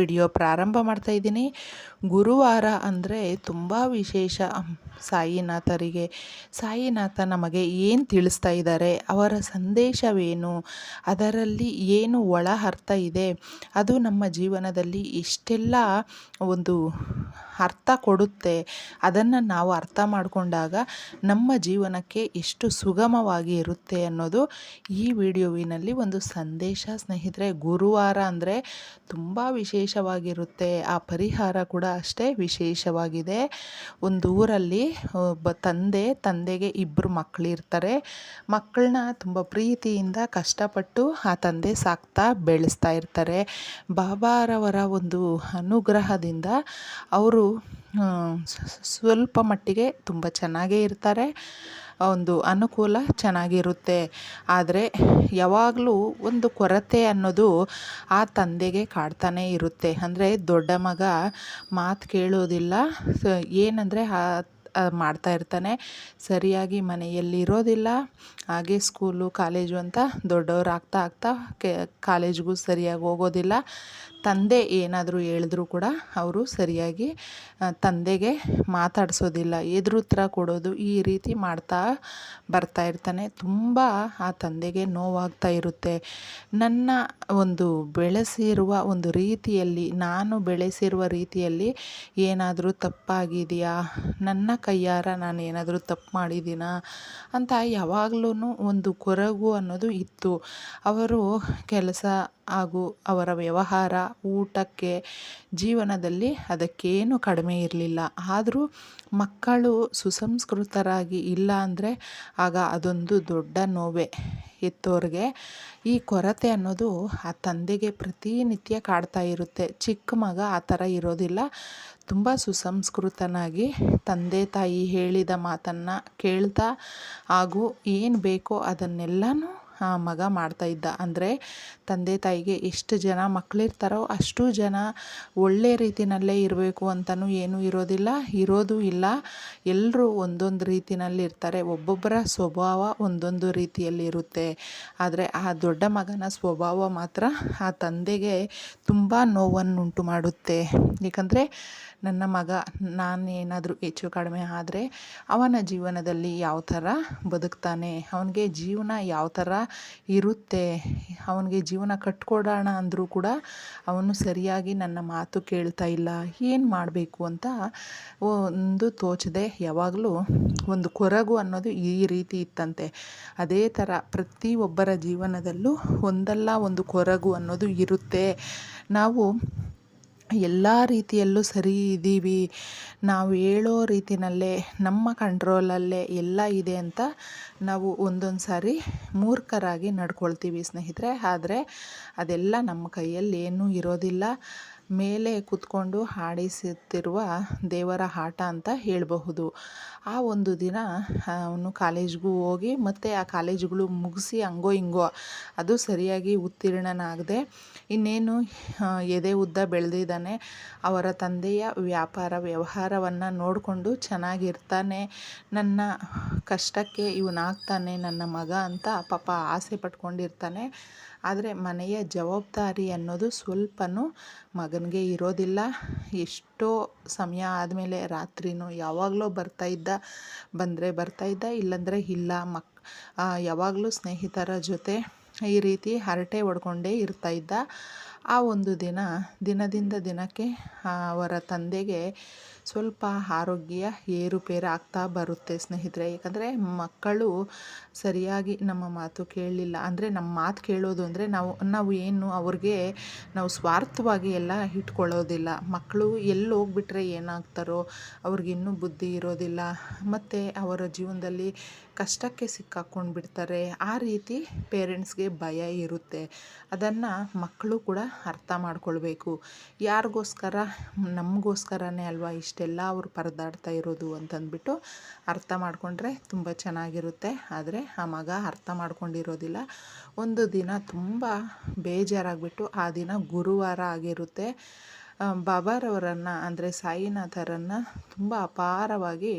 Video ಪ್ರಾರಂಭ ಮಾಡ್ತಾ ಇದ್ದೀನಿ. ಗುರುವಾರ ಅಂದರೆ ತುಂಬ ವಿಶೇಷ. ಸಾಯಿನಾಥರಿಗೆ, ಸಾಯಿನಾಥ ನಮಗೆ ಏನು ತಿಳಿಸ್ತಾ ಇದ್ದಾರೆ, ಅವರ ಸಂದೇಶವೇನು, ಅದರಲ್ಲಿ ಏನು ಒಳ ಅರ್ಥ ಇದೆ, ಅದು ನಮ್ಮ ಜೀವನದಲ್ಲಿ ಇಷ್ಟೆಲ್ಲ ಒಂದು ಅರ್ಥ ಕೊಡುತ್ತೆ, ಅದನ್ನು ನಾವು ಅರ್ಥ ಮಾಡಿಕೊಂಡಾಗ ನಮ್ಮ ಜೀವನಕ್ಕೆ ಎಷ್ಟು ಸುಗಮವಾಗಿ ಇರುತ್ತೆ ಅನ್ನೋದು ಈ ವಿಡಿಯೋವಿನಲ್ಲಿ ಒಂದು ಸಂದೇಶ. ಸ್ನೇಹಿತರೆ, ಗುರುವಾರ ಅಂದರೆ ತುಂಬ ವಿಶೇಷವಾಗಿರುತ್ತೆ. ಆ ಪರಿಹಾರ ಕೂಡ ಅಷ್ಟೇ ವಿಶೇಷವಾಗಿದೆ. ಒಂದು ಊರಲ್ಲಿ ಒಬ್ಬ ತಂದೆ, ತಂದೆಗೆ ಇಬ್ಬರು ಮಕ್ಕಳಿರ್ತಾರೆ ಮಕ್ಕಳನ್ನ ತುಂಬ ಪ್ರೀತಿಯಿಂದ ಕಷ್ಟಪಟ್ಟು ಆ ತಂದೆ ಸಾಕ್ತಾ ಬೆಳೆಸ್ತಾ ಇರ್ತಾರೆ. ಬಾಬಾರವರ ಒಂದು ಅನುಗ್ರಹದಿಂದ ಅವರು ಸ್ವಲ್ಪ ಮಟ್ಟಿಗೆ ತುಂಬ ಚೆನ್ನಾಗೇ ಇರ್ತಾರೆ. ಒಂದು ಅನುಕೂಲ ಚೆನ್ನಾಗಿರುತ್ತೆ. ಆದರೆ ಯಾವಾಗಲೂ ಒಂದು ಕೊರತೆ ಅನ್ನೋದು ಆ ತಂದೆಗೆ ಕಾಡ್ತಾನೇ ಇರುತ್ತೆ. ಅಂದರೆ ದೊಡ್ಡ ಮಗ ಮಾತು ಕೇಳೋದಿಲ್ಲ. ಏನಂದರೆ ಆ ಮಾಡ್ತಾ ಇರ್ತಾನೆ. ಸರಿಯಾಗಿ ಮನೆಯಲ್ಲಿ ಇರೋದಿಲ್ಲ. ಹಾಗೆ ಸ್ಕೂಲು, ಕಾಲೇಜು ಅಂತ ದೊಡ್ಡವ್ರು ಆಗ್ತಾ ಆಗ್ತಾ ಕೆ, ಕಾಲೇಜ್ಗೂ ಸರಿಯಾಗಿ ಹೋಗೋದಿಲ್ಲ. ತಂದೆ ಏನಾದರೂ ಹೇಳಿದ್ರು ಕೂಡ ಅವರು ಸರಿಯಾಗಿ ತಂದೆಗೆ ಮಾತಾಡಿಸೋದಿಲ್ಲ. ಎದುರುತ್ರ ಕೊಡೋದು ಈ ರೀತಿ ಮಾಡ್ತಾ ಬರ್ತಾ ಇರ್ತಾನೆ. ತುಂಬ ಆ ತಂದೆಗೆ ನೋವಾಗ್ತಾ ಇರುತ್ತೆ. ನನ್ನ ಒಂದು ಬೆಳೆಸಿರುವ ಒಂದು ರೀತಿಯಲ್ಲಿ, ನಾನು ಬೆಳೆಸಿರುವ ರೀತಿಯಲ್ಲಿ ಏನಾದರೂ ತಪ್ಪಾಗಿದೆಯಾ? ನನ್ನ ಕೈಯಾರ ನಾನು ಏನಾದರೂ ತಪ್ಪು ಮಾಡಿದ್ದೀನಾ? ಅಂತ ಯಾವಾಗಲೂ ಒಂದು ಕೊರಗು ಅನ್ನೋದು ಇತ್ತು. ಅವರು ಕೆಲಸ ಹಾಗೂ ಅವರ ವ್ಯವಹಾರ ಊಟಕ್ಕೆ, ಜೀವನದಲ್ಲಿ ಅದಕ್ಕೇನು ಕಡಿಮೆ ಇರಲಿಲ್ಲ. ಆದರೂ ಮಕ್ಕಳು ಸುಸಂಸ್ಕೃತರಾಗಿ ಇಲ್ಲ ಅಂದರೆ ಆಗ ಅದೊಂದು ದೊಡ್ಡ ನೋವೆ ಎತ್ತೋರಿಗೆ. ಈ ಕೊರತೆ ಅನ್ನೋದು ಆ ತಂದೆಗೆ ಪ್ರತಿನಿತ್ಯ ಕಾಡ್ತಾ ಇರುತ್ತೆ. ಚಿಕ್ಕ ಮಗ ಆ ಥರ ಇರೋದಿಲ್ಲ. ತುಂಬ ಸುಸಂಸ್ಕೃತನಾಗಿ ತಂದೆ ತಾಯಿ ಹೇಳಿದ ಮಾತನ್ನು ಕೇಳ್ತಾ ಹಾಗೂ ಏನು ಬೇಕೋ ಅದನ್ನೆಲ್ಲನೂ ಮಗ ಮಾಡ್ತಾಯಿದ್ದ ಅಂದರೆ ತಂದೆ ತಾಯಿಗೆ ಎಷ್ಟು ಜನ ಮಕ್ಕಳಿರ್ತಾರೋ ಅಷ್ಟು ಜನ ಒಳ್ಳೆ ರೀತಿಯಲ್ಲೇ ಇರಬೇಕು ಅಂತಲೂ ಏನೂ ಇರೋದಿಲ್ಲ, ಇರೋದು ಇಲ್ಲ. ಎಲ್ಲರೂ ಒಂದೊಂದು ರೀತಿಯಲ್ಲಿ ಇರ್ತಾರೆ ಒಬ್ಬೊಬ್ಬರ ಸ್ವಭಾವ ಒಂದೊಂದು ರೀತಿಯಲ್ಲಿ ಇರುತ್ತೆ ಆದರೆ ಆ ದೊಡ್ಡ ಮಗನ ಸ್ವಭಾವ ಮಾತ್ರ ಆ ತಂದೆಗೆ ತುಂಬ ನೋವನ್ನುಂಟು ಮಾಡುತ್ತೆ. ಏಕೆಂದರೆ ನನ್ನ ಮಗ ನಾನು ಏನಾದರೂ ಹೆಚ್ಚು ಕಡಿಮೆ ಆದರೆ ಅವನ ಜೀವನದಲ್ಲಿ ಯಾವ ಥರ ಬದುಕ್ತಾನೆ, ಅವನಿಗೆ ಜೀವನ ಯಾವ ಥರ ಇರುತ್ತೆ, ಅವನಿಗೆ ಜೀವನ ಕಟ್ಕೊಡೋಣ ಅಂದರೂ ಕೂಡ ಅವನು ಸರಿಯಾಗಿ ನನ್ನ ಮಾತು ಕೇಳ್ತಾ ಇಲ್ಲ, ಏನು ಮಾಡಬೇಕು ಅಂತ ಒಂದು ತೋಚದೆ ಯಾವಾಗಲೂ ಒಂದು ಕೊರಗು ಅನ್ನೋದು ಈ ರೀತಿ ಇತ್ತಂತೆ. ಅದೇ ಥರ ಪ್ರತಿಯೊಬ್ಬರ ಜೀವನದಲ್ಲೂ ಒಂದಲ್ಲ ಒಂದು ಕೊರಗು ಅನ್ನೋದು ಇರುತ್ತೆ. ನಾವು ಎಲ್ಲ ರೀತಿಯಲ್ಲೂ ಸರಿ ಇದ್ದೀವಿ ನಾವು ಹೇಳೋ ರೀತಿಯಲ್ಲೇ ನಮ್ಮ ಕಂಟ್ರೋಲಲ್ಲೇ ಎಲ್ಲ ಇದೆ ಅಂತ ನಾವು ಒಂದೊಂದು ಸಾರಿ ಮೂರ್ಖರಾಗಿ ನಡ್ಕೊಳ್ತೀವಿ ಸ್ನೇಹಿತರೆ. ಆದರೆ ಅದೆಲ್ಲ ನಮ್ಮ ಕೈಯಲ್ಲಿ ಏನೂ ಇರೋದಿಲ್ಲ. ಮೇಲೆ ಕೂತ್ಕೊಂಡು ಹಾಡಿಸುತ್ತಿರುವ ದೇವರ ಆಟ ಅಂತ ಹೇಳಬಹುದು. ಆ ಒಂದು ದಿನ, ಅವನು ಕಾಲೇಜ್ಗೂ ಹೋಗಿ ಮತ್ತು ಆ ಕಾಲೇಜುಗಳು ಮುಗಿಸಿ ಹಂಗೋ ಹಿಂಗೋ, ಅದು ಸರಿಯಾಗಿ ಉತ್ತೀರ್ಣನಾಗದೆ, ಇನ್ನೇನು ಎದೆ ಉದ್ದ ಬೆಳೆದಿದ್ದಾನೆ, ಅವರ ತಂದೆಯ ವ್ಯಾಪಾರ ವ್ಯವಹಾರವನ್ನು ನೋಡಿಕೊಂಡು ಚೆನ್ನಾಗಿರ್ತಾನೆ, ನನ್ನ ಕಷ್ಟಕ್ಕೆ ಇವನಾಗ್ತಾನೆ, ನನ್ನ ಮಗ ಅಂತ ಪಾಪ ಆಸೆ ಪಟ್ಕೊಂಡಿರ್ತಾನೆ. ಆದರೆ ಮನೆಯ ಜವಾಬ್ದಾರಿ ಅನ್ನೋದು ಸ್ವಲ್ಪನೂ ಮಗನಿಗೆ ಇರೋದಿಲ್ಲ. ಎಷ್ಟೋ ಸಮಯ ಆದಮೇಲೆ ರಾತ್ರಿನೂ ಯಾವಾಗಲೋ ಬರ್ತಾಯಿದ್ದ ಬಂದರೆ ಬರ್ತಾಯಿದ್ದ ಇಲ್ಲಾಂದರೆ ಇಲ್ಲ. ಮಕ್ ಯಾವಾಗಲೂ ಸ್ನೇಹಿತರ ಜೊತೆ ಈ ರೀತಿ ಹರಟೆ ಹೊಡ್ಕೊಂಡೇ ಇದ್ದ ಆ ಒಂದು ದಿನ, ದಿನದಿಂದ ದಿನಕ್ಕೆ ಅವರ ತಂದೆಗೆ ಸ್ವಲ್ಪ ಆರೋಗ್ಯ ಏರುಪೇರು ಆಗ್ತಾ ಬರುತ್ತೆ ಸ್ನೇಹಿತರೆ. ಯಾಕಂದರೆ ಮಕ್ಕಳು ಸರಿಯಾಗಿ ನಮ್ಮ ಮಾತು ಕೇಳಲಿಲ್ಲ. ಅಂದರೆ ನಮ್ಮ ಮಾತು ಕೇಳೋದು ಅಂದರೆ ನಾವು ನಾವು ಏನು ಅವ್ರಿಗೆ ನಾವು ಸ್ವಾರ್ಥವಾಗಿ ಎಲ್ಲ ಇಟ್ಕೊಳ್ಳೋದಿಲ್ಲ. ಮಕ್ಕಳು ಎಲ್ಲಿ ಹೋಗ್ಬಿಟ್ರೆ ಏನಾಗ್ತಾರೋ ಅವ್ರಿಗಿನ್ನೂ ಬುದ್ಧಿ ಇರೋದಿಲ್ಲ. ಮತ್ತು ಅವರ ಜೀವನದಲ್ಲಿ ಕಷ್ಟಕ್ಕೆ ಸಿಕ್ಕಾಕೊಂಡು ಬಿಡ್ತಾರೆ ಆ ರೀತಿ ಪೇರೆಂಟ್ಸ್ಗೆ ಭಯ ಇರುತ್ತೆ. ಅದನ್ನು ಮಕ್ಕಳು ಕೂಡ ಅರ್ಥ ಮಾಡ್ಕೊಳ್ಬೇಕು. ಯಾರಿಗೋಸ್ಕರ, ನಮಗೋಸ್ಕರನೇ ಅಲ್ವಾ ಇಷ್ಟೆಲ್ಲ ಅವರು ಪರದಾಡ್ತಾ ಇರೋದು ಅಂತಂದ್ಬಿಟ್ಟು ಅರ್ಥ ಮಾಡಿಕೊಂಡ್ರೆ ತುಂಬ ಚೆನ್ನಾಗಿರುತ್ತೆ. ಆದರೆ ಆ ಮಗ ಅರ್ಥ ಮಾಡ್ಕೊಂಡಿರೋದಿಲ್ಲ. ಒಂದು ದಿನ ತುಂಬ ಬೇಜಾರಾಗಿಬಿಟ್ಟು ಆ ದಿನ ಗುರುವಾರ ಆಗಿರುತ್ತೆ. ಬಾಬಾರವರನ್ನು, ಅಂದರೆ ಸಾಯಿನಾಥರನ್ನು ತುಂಬ ಅಪಾರವಾಗಿ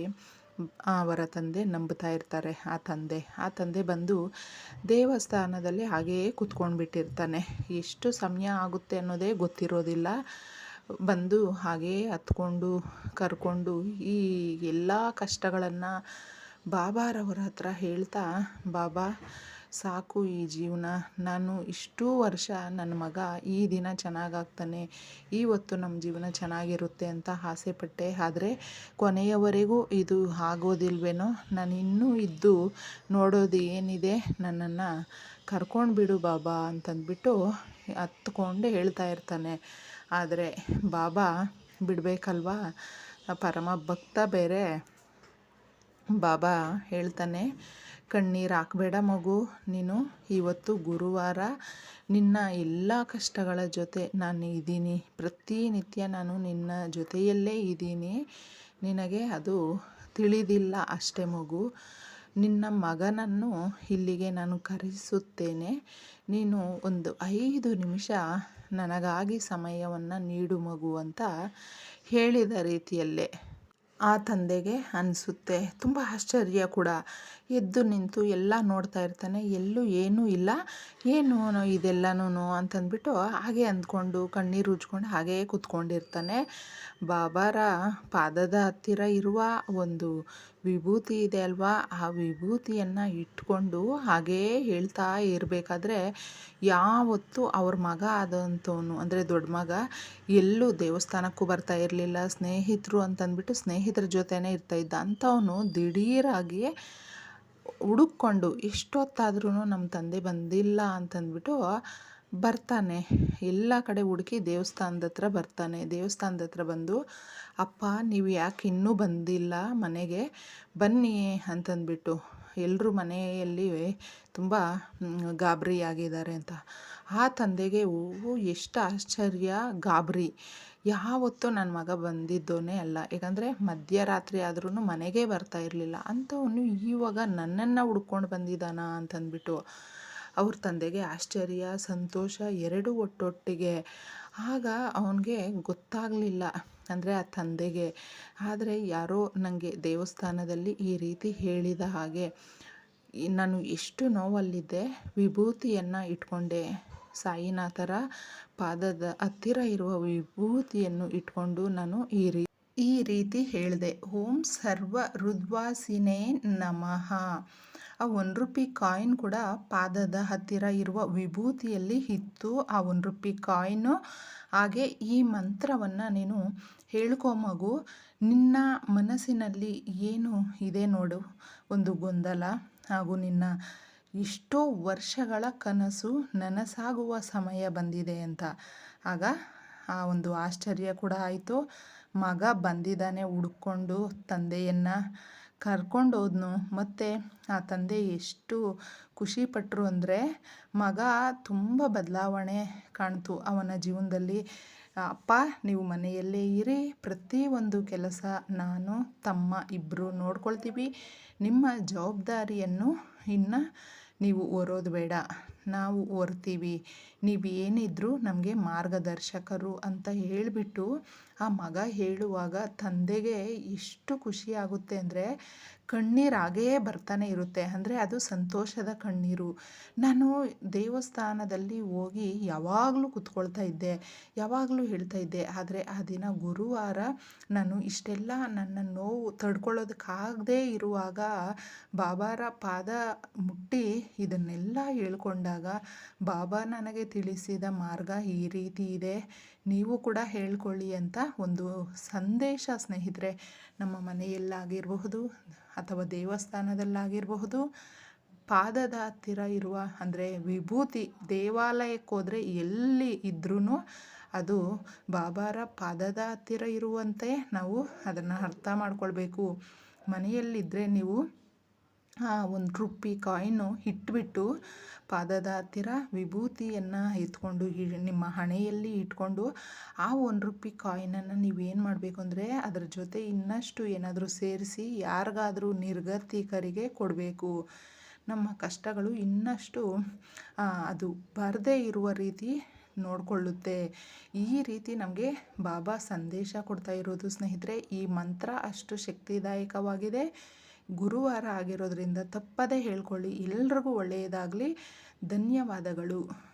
ಅವರ ತಂದೆ ನಂಬುತ್ತಾ ಇರ್ತಾರೆ, ಆ ತಂದೆ. ಆ ತಂದೆ ಬಂದು ದೇವಸ್ಥಾನದಲ್ಲಿ ಹಾಗೆಯೇ ಕೂತ್ಕೊಂಡ್ಬಿಟ್ಟಿರ್ತಾನೆ. ಎಷ್ಟು ಸಮಯ ಆಗುತ್ತೆ ಅನ್ನೋದೇ ಗೊತ್ತಿರೋದಿಲ್ಲ. ಬಂದು ಹಾಗೆಯೇ ಹತ್ಕೊಂಡು, ಕರ್ಕೊಂಡು ಈ ಎಲ್ಲ ಕಷ್ಟಗಳನ್ನು ಬಾಬಾರವರ ಹತ್ರ ಹೇಳ್ತಾ, ಬಾಬಾ ಸಾಕು ಈ ಜೀವನ. ನಾನು ಇಷ್ಟೂ ವರ್ಷ ನನ್ನ ಮಗ ಈ ದಿನ ಚೆನ್ನಾಗಾಗ್ತಾನೆ. ಇವತ್ತು ನಮ್ಮ ಜೀವನ ಚೆನ್ನಾಗಿರುತ್ತೆ ಅಂತ ಆಸೆ ಪಟ್ಟೆ ಆದರೆ ಕೊನೆಯವರೆಗೂ ಇದು ಆಗೋದಿಲ್ವೇನೋ? ನಾನು ಇನ್ನೂ ಇದ್ದು ನೋಡೋದು ಏನಿದೆ? ನನ್ನನ್ನು ಕರ್ಕೊಂಡು ಬಿಡು ಬಾಬಾ ಅಂತಂದ್ಬಿಟ್ಟು ಹತ್ಕೊಂಡು ಹೇಳ್ತಾ ಇರ್ತಾನೆ. ಆದರೆ ಬಾಬಾ ಬಿಡಬೇಕಲ್ವಾ? ಪರಮ ಭಕ್ತ ಬೇರೆ. ಬಾಬಾ ಹೇಳ್ತಾನೆ ಕಣ್ಣೀರು ಹಾಕಬೇಡ ಮಗು. ನೀನು ಇವತ್ತು ಗುರುವಾರ. ನಿನ್ನ ಎಲ್ಲ ಕಷ್ಟಗಳ ಜೊತೆ ನಾನು ಇದ್ದೀನಿ. ಪ್ರತಿನಿತ್ಯ ನಾನು ನಿನ್ನ ಜೊತೆಯಲ್ಲೇ ಇದ್ದೀನಿ. ನಿನಗೆ ಅದು ತಿಳಿದಿಲ್ಲ ಅಷ್ಟೇ ಮಗು. ನಿನ್ನ ಮಗನನ್ನು ಇಲ್ಲಿಗೆ ನಾನು ಕರೆಸುತ್ತೇನೆ. ನೀನು ಒಂದು ಐದು ನಿಮಿಷ ನನಗಾಗಿ ಸಮಯವನ್ನು ನೀಡು ಮಗು ಅಂತ ಹೇಳಿದ ರೀತಿಯಲ್ಲೇ. ಆ ತಂದೆಗೆ ಅನಿಸುತ್ತೆ. ತುಂಬ ಆಶ್ಚರ್ಯ ಕೂಡ. ಎದ್ದು ನಿಂತು ಎಲ್ಲ ನೋಡ್ತಾ ಇರ್ತಾನೆ. ಎಲ್ಲೂ ಏನೂ ಇಲ್ಲ. ಏನು ಇದೆಲ್ಲನೂ ಅಂತಂದ್ಬಿಟ್ಟು ಹಾಗೆ ಅಂದ್ಕೊಂಡು ಕಣ್ಣೀರು ಉಜ್ಕೊಂಡು ಹಾಗೇ ಕೂತ್ಕೊಂಡಿರ್ತಾನೆ. ಬಾಬಾರ, ಪಾದದ ಹತ್ತಿರ ಇರುವ ಒಂದು ವಿಭೂತಿ ಇದೆ ಅಲ್ವಾ? ಆ ವಿಭೂತಿಯನ್ನು ಇಟ್ಕೊಂಡು ಹಾಗೇ ಹೇಳ್ತಾ ಇರಬೇಕಾದ್ರೆ ಯಾವತ್ತೂ ಅವ್ರ ಮಗ ಆದಂಥವನು, ಅಂದರೆ ದೊಡ್ಡ ಮಗ, ಎಲ್ಲೂ ದೇವಸ್ಥಾನಕ್ಕೂ ಬರ್ತಾ ಇರಲಿಲ್ಲ. ಸ್ನೇಹಿತರು ಅಂತಂದ್ಬಿಟ್ಟು ಸ್ನೇಹಿತರ ಜೊತೆನೇ ಇರ್ತಾಯಿದ್ದ ಅಂಥವನು ದಿಢೀರಾಗಿ ಹುಡುಕ್ಕೊಂಡು ಎಷ್ಟೊತ್ತಾದ್ರೂ ನಮ್ಮ ತಂದೆ ಬಂದಿಲ್ಲ ಅಂತಂದ್ಬಿಟ್ಟು ಬರ್ತಾನೆ. ಎಲ್ಲ ಕಡೆ ಹುಡುಕಿ ದೇವಸ್ಥಾನದ ಹತ್ರ ಬರ್ತಾನೆ. ದೇವಸ್ಥಾನದ ಹತ್ರ ಬಂದು, ಅಪ್ಪ, ನೀವು ಯಾಕೆ ಇನ್ನೂ ಬಂದಿಲ್ಲ ಮನೆಗೆ? ಬನ್ನಿ ಅಂತಂದ್ಬಿಟ್ಟು. ಎಲ್ಲರೂ ಮನೆಯಲ್ಲಿ ತುಂಬ ಗಾಬರಿ ಆಗಿದ್ದಾರೆ ಅಂತ. ಆ ತಂದೆಗೆ ಓ ಎಷ್ಟು ಆಶ್ಚರ್ಯ, ಗಾಬರಿ. ಯಾವತ್ತೂ ನನ್ನ ಮಗ ಬಂದಿದ್ದೋನೇ ಅಲ್ಲ. ಯಾಕಂದರೆ ಮಧ್ಯರಾತ್ರಿ ಆದ್ರೂ ಮನೆಗೆ ಬರ್ತಾ ಇರಲಿಲ್ಲ. ಅಂಥವನು ಇವಾಗ ನನ್ನನ್ನು ಹುಡ್ಕೊಂಡು ಬಂದಿದ್ದಾನ? ಅಂತಂದ್ಬಿಟ್ಟು. ಅವ್ರ ತಂದೆಗೆ ಆಶ್ಚರ್ಯ, ಸಂತೋಷ ಎರಡೂ ಒಟ್ಟೊಟ್ಟಿಗೆ. ಆಗ ಅವನಿಗೆ ಗೊತ್ತಾಗಲಿಲ್ಲ ಅಂದರೆ ಆ ತಂದೆಗೆ. ಆದರೆ ಯಾರೋ ನನಗೆ ದೇವಸ್ಥಾನದಲ್ಲಿ ಈ ರೀತಿ ಹೇಳಿದ ಹಾಗೆ ನಾನು ಎಷ್ಟು ನೋವಲ್ಲಿದ್ದೆ, ವಿಭೂತಿಯನ್ನು ಇಟ್ಕೊಂಡೆ. ಸಾಯಿನಾಥರ ಪಾದದ ಹತ್ತಿರ ಇರುವ ವಿಭೂತಿಯನ್ನು ಇಟ್ಕೊಂಡು ನಾನು ಈ ರೀ ಈ ರೀತಿ ಹೇಳಿದೆ. ಓಂ ಸರ್ವ ರುದ್ವಾಸಿನೇ ನಮಃ. ಆ ಒಂದು ರುಪಿ ಕಾಯಿನ್ ಕೂಡ ಪಾದದ ಹತ್ತಿರ ಇರುವ ವಿಭೂತಿಯಲ್ಲಿ ಇತ್ತು. ಆ ಒಂದು ರುಪಿ ಕಾಯಿನು ಹಾಗೆ ಈ ಮಂತ್ರವನ್ನು ನೀನು ಹೇಳ್ಕೊ ಮಗು. ನಿನ್ನ ಮನಸ್ಸಿನಲ್ಲಿ ಏನು ಇದೆ ನೋಡು. ಒಂದು ಗೊಂದಲ ಹಾಗೂ ನಿನ್ನ ಎಷ್ಟೋ ವರ್ಷಗಳ ಕನಸು ನನಸಾಗುವ ಸಮಯ ಬಂದಿದೆ ಅಂತ. ಆಗ ಆ ಒಂದು ಆಶ್ಚರ್ಯ ಕೂಡ ಆಯಿತು. ಮಗ ಬಂದಿದ್ದಾನೆ ಹುಡ್ಕೊಂಡು ತಂದೆಯನ್ನು ಕರ್ಕೊಂಡು ಹೋದ್ನು ಮತ್ತು ಆ ತಂದೆ ಎಷ್ಟು ಖುಷಿಪಟ್ಟರು ಅಂದರೆ ಮಗ ತುಂಬ ಬದಲಾವಣೆ ಕಾಣ್ತು ಅವನ ಜೀವನದಲ್ಲಿ. ಅಪ್ಪ, ನೀವು ಮನೆಯಲ್ಲೇ ಇರಿ. ಪ್ರತಿಯೊಂದು ಕೆಲಸ ನಾನು, ತಮ್ಮ ಇಬ್ಬರು ನೋಡ್ಕೊಳ್ತೀವಿ. ನಿಮ್ಮ ಜವಾಬ್ದಾರಿಯನ್ನು ಇನ್ನು ನೀವು ಓರೋದು ಬೇಡ. ನಾವು ಹೊರ್ತೀವಿ ನೀವು ಏನಿದ್ರೂ ನಮಗೆ ಮಾರ್ಗದರ್ಶಕರು ಅಂತ ಹೇಳಿಬಿಟ್ಟು ಆ ಮಗ ಹೇಳುವಾಗ ತಂದೆಗೆ ಎಷ್ಟು ಖುಷಿಯಾಗುತ್ತೆ ಅಂದರೆ ಕಣ್ಣೀರು ಹಾಗೇ ಬರ್ತಾನೆ ಇರುತ್ತೆ. ಅಂದರೆ ಅದು ಸಂತೋಷದ ಕಣ್ಣೀರು. ನಾನು ದೇವಸ್ಥಾನದಲ್ಲಿ ಹೋಗಿ ಯಾವಾಗಲೂ ಕುತ್ಕೊಳ್ತಾ ಇದ್ದೆ, ಯಾವಾಗಲೂ ಹೇಳ್ತಾ ಇದ್ದೆ. ಆದರೆ ಆ ದಿನ ಗುರುವಾರ ನಾನು ಇಷ್ಟೆಲ್ಲ ನನ್ನ ನೋವು ತಡ್ಕೊಳ್ಳೋದಕ್ಕಾಗದೇ ಇರುವಾಗ ಬಾಬಾರ ಪಾದ ಮುಟ್ಟಿ ಇದನ್ನೆಲ್ಲ ಬಾಬಾ ನನಗೆ ತಿಳಿಸಿದ ಮಾರ್ಗ ಈ ರೀತಿ ಇದೆ. ನೀವು ಕೂಡ ಹೇಳ್ಕೊಳ್ಳಿ ಅಂತ ಒಂದು ಸಂದೇಶ ಸ್ನೇಹಿತರೆ, ನಮ್ಮ ಮನೆಯಲ್ಲಾಗಿರಬಹುದು ಅಥವಾ ದೇವಸ್ಥಾನದಲ್ಲಾಗಿರಬಹುದು, ಪಾದದ ಹತ್ತಿರ ಇರುವ, ಅಂದರೆ ವಿಭೂತಿ ದೇವಾಲಯಕ್ಕೆ ಹೋದರೆ ಎಲ್ಲಿ ಇದ್ರೂ ಅದು ಬಾಬಾರ ಪಾದದ ಹತ್ತಿರ ಇರುವಂತೆ ನಾವು ಅದನ್ನು ಅರ್ಥ ಮಾಡ್ಕೊಳ್ಬೇಕು. ಮನೆಯಲ್ಲಿದ್ದರೆ ನೀವು ಒಂದು ರುಪ್ಪಿ ಕಾಯಿನು ಇಟ್ಬಿಟ್ಟು ಪಾದದ ಹತ್ತಿರ ವಿಭೂತಿಯನ್ನು ಎತ್ಕೊಂಡು ನಿಮ್ಮ ಹಣೆಯಲ್ಲಿ ಇಟ್ಕೊಂಡು ಆ ಒಂದು ರುಪ್ಪಿ ಕಾಯಿನನ್ನು ನೀವೇನು ಮಾಡಬೇಕು ಅಂದರೆ ಅದರ ಜೊತೆ ಇನ್ನಷ್ಟು ಏನಾದರೂ ಸೇರಿಸಿ ಯಾರಿಗಾದರೂ ನಿರ್ಗತಿಕರಿಗೆ ಕೊಡಬೇಕು. ನಮ್ಮ ಕಷ್ಟಗಳು ಇನ್ನಷ್ಟು ಅದು ಬರದೇ ಇರುವ ರೀತಿ ನೋಡಿಕೊಳ್ಳುತ್ತೆ. ಈ ರೀತಿ ನಮಗೆ ಬಾಬಾ ಸಂದೇಶ ಕೊಡ್ತಾ ಇರೋದು ಸ್ನೇಹಿತರೆ, ಈ ಮಂತ್ರ ಅಷ್ಟು ಶಕ್ತಿದಾಯಕವಾಗಿದೆ. ಗುರುವಾರ ಆಗಿರೋದ್ರಿಂದ ತಪ್ಪದೇ ಹೇಳ್ಕೊಳ್ಳಿ. ಎಲ್ರಿಗೂ ಒಳ್ಳೆಯದಾಗಲಿ. ಧನ್ಯವಾದಗಳು.